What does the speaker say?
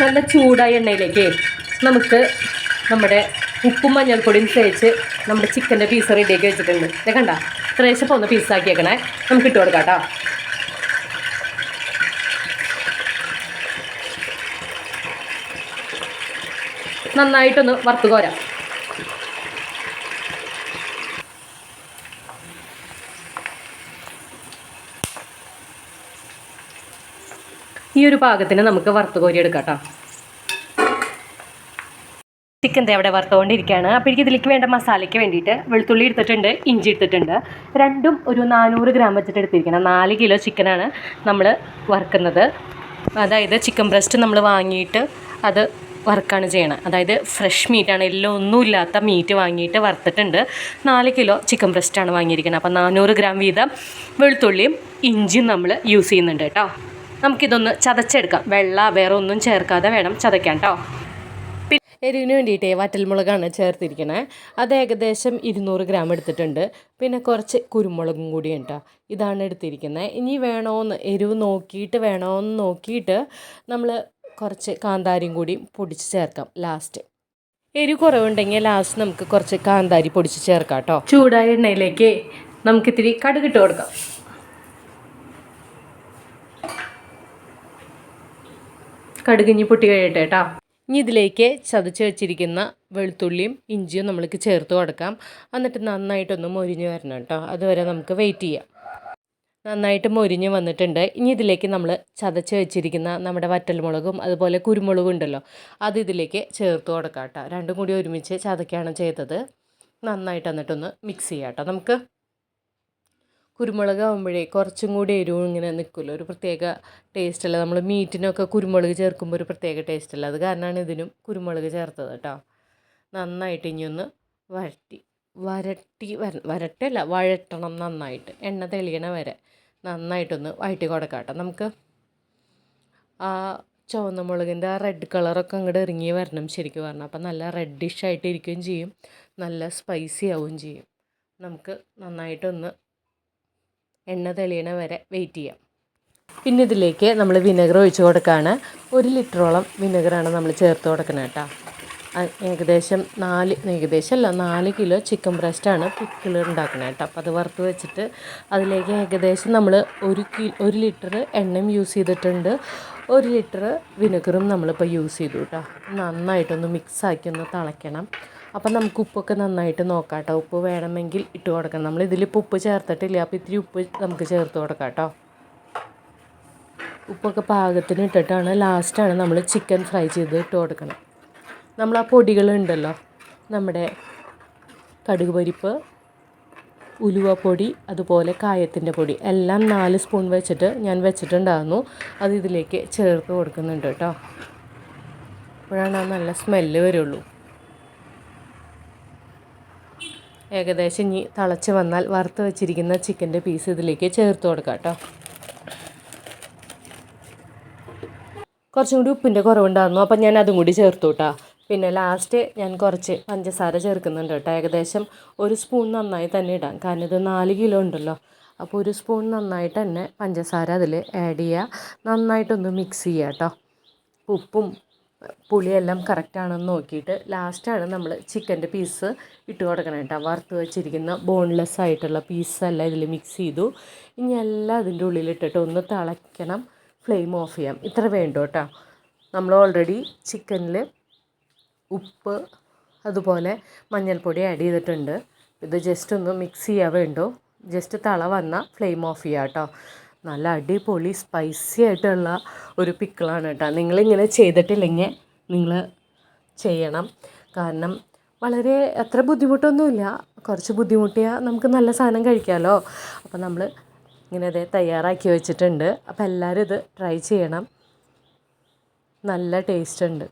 നല്ല ചൂടായ എണ്ണയിലേക്ക് നമുക്ക് നമ്മുടെ ഉപ്പും മഞ്ഞൾപ്പൊടിയും തേച്ച് നമ്മുടെ ചിക്കന്റെ പീസ് റെഡിയാക്കി വെച്ചിട്ടുണ്ട്. ഇത് കണ്ട? ത്രേശ പോകുന്ന പീസാക്കിയേക്കണേ നമുക്ക് ഇട്ട് കൊടുക്കാം കേട്ടോ നന്നായിട്ടൊന്ന് വറുത്തു കോരാം. ഈ ഒരു പാകത്തിന് നമുക്ക് വറുത്ത് കോരി എടുക്കാം കേട്ടോ ചിക്കൻ അവിടെ വറുത്തുകൊണ്ടിരിക്കുകയാണ് അപ്പോൾ എനിക്ക് ഇതിലേക്ക് വേണ്ട മസാലയ്ക്ക് വേണ്ടിയിട്ട് വെളുത്തുള്ളി എടുത്തിട്ടുണ്ട് ഇഞ്ചി എടുത്തിട്ടുണ്ട്. രണ്ടും ഒരു നാനൂറ് ഗ്രാം വെച്ചിട്ട് എടുത്തിരിക്കണം. നാല് കിലോ ചിക്കനാണ് നമ്മൾ വറുക്കുന്നത്. അതായത് ചിക്കൻ ബ്രസ്റ്റ് നമ്മൾ വാങ്ങിയിട്ട് അത് വറുക്കാണ് ചെയ്യണം. അതായത് ഫ്രഷ് മീറ്റാണ് എല്ലാം ഒന്നുമില്ലാത്ത മീറ്റ് വാങ്ങിയിട്ട് വറുത്തിട്ടുണ്ട്. നാല് കിലോ ചിക്കൻ ബ്രസ്റ്റാണ് വാങ്ങിയിരിക്കുന്നത് അപ്പോൾ നാനൂറ് ഗ്രാം വീതം വെളുത്തുള്ളിയും ഇഞ്ചിയും നമ്മൾ യൂസ് ചെയ്യുന്നുണ്ട് കേട്ടോ നമുക്കിതൊന്ന് ചതച്ചെടുക്കാം. വെള്ള വേറെ ഒന്നും ചേർക്കാതെ വേണം ചതയ്ക്കാൻ കേട്ടോ എരിവിന് വേണ്ടിയിട്ട് വറ്റൽമുളകാണ് ചേർത്തിരിക്കണേ. അത് ഏകദേശം ഇരുന്നൂറ് ഗ്രാം എടുത്തിട്ടുണ്ട്. പിന്നെ കുറച്ച് കുരുമുളകും കൂടി ഉണ്ടോ ഇതാണ് എടുത്തിരിക്കുന്നത്. ഇനി വേണമെന്ന് എരിവ് നോക്കിയിട്ട് വേണമെന്ന് നോക്കിയിട്ട് നമ്മൾ കുറച്ച് കാന്താരിയും കൂടി പൊടിച്ച് ചേർക്കാം ലാസ്റ്റ്. എരിവ് കുറവുണ്ടെങ്കിൽ ലാസ്റ്റ് നമുക്ക് കുറച്ച് കാന്താരി പൊടിച്ച് ചേർക്കാം കേട്ടോ ചൂടായ എണ്ണയിലേക്ക് നമുക്കിത്തിരി കടുകിട്ട് കൊടുക്കാം. കടുകിഞ്ഞി പൊട്ടി കഴിയട്ടെ കേട്ടോ ഇനി ഇതിലേക്ക് ചതച്ച് വെച്ചിരിക്കുന്ന വെളുത്തുള്ളിയും ഇഞ്ചിയും നമ്മൾക്ക് ചേർത്ത് കൊടുക്കാം. എന്നിട്ട് നന്നായിട്ടൊന്ന് മൊരിഞ്ഞ് വരണം കേട്ടോ അതുവരെ നമുക്ക് വെയിറ്റ് ചെയ്യാം. നന്നായിട്ട് മൊരിഞ്ഞ് വന്നിട്ടുണ്ട്. ഇനി ഇതിലേക്ക് നമ്മൾ ചതച്ച് വെച്ചിരിക്കുന്ന നമ്മുടെ വറ്റൽമുളകും അതുപോലെ കുരുമുളകും ഉണ്ടല്ലോ അത് ഇതിലേക്ക് ചേർത്ത് കൊടുക്കാം കേട്ടോ രണ്ടും കൂടി ഒരുമിച്ച് ചതക്കുകയാണ് ചെയ്തത്. നന്നായിട്ട് എന്നിട്ടൊന്ന് മിക്സ് ചെയ്യാം കേട്ടോ നമുക്ക് കുരുമുളക് ആകുമ്പോഴേ കുറച്ചും കൂടി എരിവും ഇങ്ങനെ നിൽക്കുമല്ലോ. ഒരു പ്രത്യേക ടേസ്റ്റ് അല്ല? നമ്മൾ മീറ്റിനൊക്കെ കുരുമുളക് ചേർക്കുമ്പോൾ ഒരു പ്രത്യേക ടേസ്റ്റ് അല്ല? അത് കാരണമാണ് ഇതിനും കുരുമുളക് ചേർത്തത് കേട്ടോ. നന്നായിട്ട് ഇനി ഒന്ന് വരട്ടി. വരട്ടി വര വരട്ടല്ല വഴട്ടണം നന്നായിട്ട്. എണ്ണ തെളിയണ വരെ നന്നായിട്ടൊന്ന് വഴറ്റി കൊടുക്കാം കേട്ടോ. നമുക്ക് ആ ചുവന്ന മുളകിന്റെ ആ റെഡ് കളറൊക്കെ അങ്ങോട്ട് ഇറങ്ങി വരണം ശരിക്കും പറഞ്ഞാൽ. അപ്പം നല്ല റെഡിഷ് ആയിട്ട് ഇരിക്കുകയും ചെയ്യും. നല്ല സ്പൈസി ആവുകയും ചെയ്യും. നമുക്ക് നന്നായിട്ടൊന്ന് എണ്ണ തെളിയണ വരെ വെയിറ്റ് ചെയ്യാം. പിന്നെ ഇതിലേക്ക് നമ്മൾ വിനെഗർ ഒഴിച്ചു കൊടുക്കുകയാണ് ഒരു ലിറ്ററോളം വിനെഗറാണ് നമ്മൾ ചേർത്ത് കൊടുക്കുന്നത് കേട്ടോ ഏകദേശം നാല് ഏകദേശം അല്ല നാല് കിലോ ചിക്കൻ ബ്രസ്റ്റാണ് പിക്കിൾ ഉണ്ടാക്കുന്നത് കേട്ടോ അപ്പോൾ അത് വറുത്ത് വെച്ചിട്ട് അതിലേക്ക് ഏകദേശം നമ്മൾ ഒരു കി ഒരു ലിറ്റർ എണ്ണയും യൂസ് ചെയ്തിട്ടുണ്ട്. ഒരു ലിറ്റർ വിനെഗറും നമ്മളിപ്പോൾ യൂസ് ചെയ്തു കേട്ടോ നന്നായിട്ടൊന്ന് മിക്സാക്കി ഒന്ന് തിളയ്ക്കണം. അപ്പം നമുക്ക് ഉപ്പൊക്കെ നന്നായിട്ട് നോക്കാം കേട്ടോ ഉപ്പ് വേണമെങ്കിൽ ഇട്ട് കൊടുക്കണം. നമ്മൾ ഇതിലിപ്പോൾ ഉപ്പ് ചേർത്തിട്ടില്ല? അപ്പോൾ ഇത്തിരി ഉപ്പ് നമുക്ക് ചേർത്ത് കൊടുക്കാം കേട്ടോ. ഉപ്പൊക്കെ പാകത്തിന് ഇട്ടിട്ടാണ് ലാസ്റ്റാണ് നമ്മൾ ചിക്കൻ ഫ്രൈ ചെയ്ത് ഇട്ട് കൊടുക്കണം. നമ്മൾ ആ പൊടികളുണ്ടല്ലോ നമ്മുടെ കടുക് പരിപ്പ് ഉലുവപ്പൊടി അതുപോലെ കായത്തിന്റെ പൊടി എല്ലാം നാല് സ്പൂൺ വെച്ചിട്ട് ഞാൻ വെച്ചിട്ടുണ്ടായിരുന്നു. അത് ഇതിലേക്ക് ചേർത്ത് കൊടുക്കുന്നുണ്ട് കേട്ടോ. അപ്പോഴാണ് നല്ല സ്മെല്ല് വരുള്ളൂ. ഏകദേശം ഇനി തിളച്ച് വന്നാൽ വറുത്ത് വെച്ചിരിക്കുന്ന ചിക്കന്റെ പീസ് ഇതിലേക്ക് ചേർത്ത് കൊടുക്കാം കേട്ടോ. കുറച്ചും കൂടി ഉപ്പിന്റെ കുറവുണ്ടായിരുന്നു. അപ്പം ഞാൻ അതും കൂടി ചേർത്തു കേട്ടോ. പിന്നെ ലാസ്റ്റ് ഞാൻ കുറച്ച് പഞ്ചസാര ചേർക്കുന്നുണ്ട് കേട്ടോ. ഏകദേശം ഒരു സ്പൂൺ നന്നായി തന്നെ ഇടാം. കാരണം ഇത് നാല് കിലോ ഉണ്ടല്ലോ. അപ്പോൾ ഒരു സ്പൂൺ നന്നായിട്ട് തന്നെ പഞ്ചസാര അതിൽ ആഡ് ചെയ്യുക. നന്നായിട്ടൊന്ന് മിക്സ് ചെയ്യുക കേട്ടോ. ഉപ്പും പുളിയെല്ലാം കറക്റ്റാണെന്ന് നോക്കിയിട്ട് ലാസ്റ്റാണ് നമ്മൾ ചിക്കന്റെ പീസ് ഇട്ട് കൊടുക്കണം കേട്ടോ വറുത്ത് വെച്ചിരിക്കുന്ന ബോൺലെസ് ആയിട്ടുള്ള പീസെല്ലാം ഇതിൽ മിക്സ് ചെയ്തു. ഇനി എല്ലാം അതിന്റെ ഉള്ളിലിട്ടിട്ട് ഒന്ന് തിളയ്ക്കണം. ഫ്ലെയിം ഓഫ് ചെയ്യാം. ഇത്ര വേണ്ടു കേട്ടോ നമ്മൾ ഓൾറെഡി ചിക്കനിൽ ഉപ്പ് അതുപോലെ മഞ്ഞൾപ്പൊടി ആഡ് ചെയ്തിട്ടുണ്ട്. ഇത് ജസ്റ്റ് ഒന്ന് മിക്സ് ചെയ്യാൻ വേണ്ടു. ജസ്റ്റ് തള വന്നാൽ ഫ്ലെയിം ഓഫ് ചെയ്യാം കേട്ടോ നല്ല അടിപൊളി സ്പൈസി ആയിട്ടുള്ള ഒരു പിക്കിളാണ് കേട്ടോ. നിങ്ങളിങ്ങനെ ചെയ്തിട്ടില്ലെങ്കിൽ നിങ്ങൾ ചെയ്യണം. കാരണം വളരെ അത്ര ബുദ്ധിമുട്ടൊന്നുമില്ല. കുറച്ച് ബുദ്ധിമുട്ടിയാൽ നമുക്ക് നല്ല സാധനം കഴിക്കാമല്ലോ അപ്പോൾ നമ്മൾ ഇങ്ങനെ അതേ തയ്യാറാക്കി വെച്ചിട്ടുണ്ട്. അപ്പോൾ എല്ലാവരും ഇത് ട്രൈ ചെയ്യണം. നല്ല ടേസ്റ്റ് ഉണ്ട്.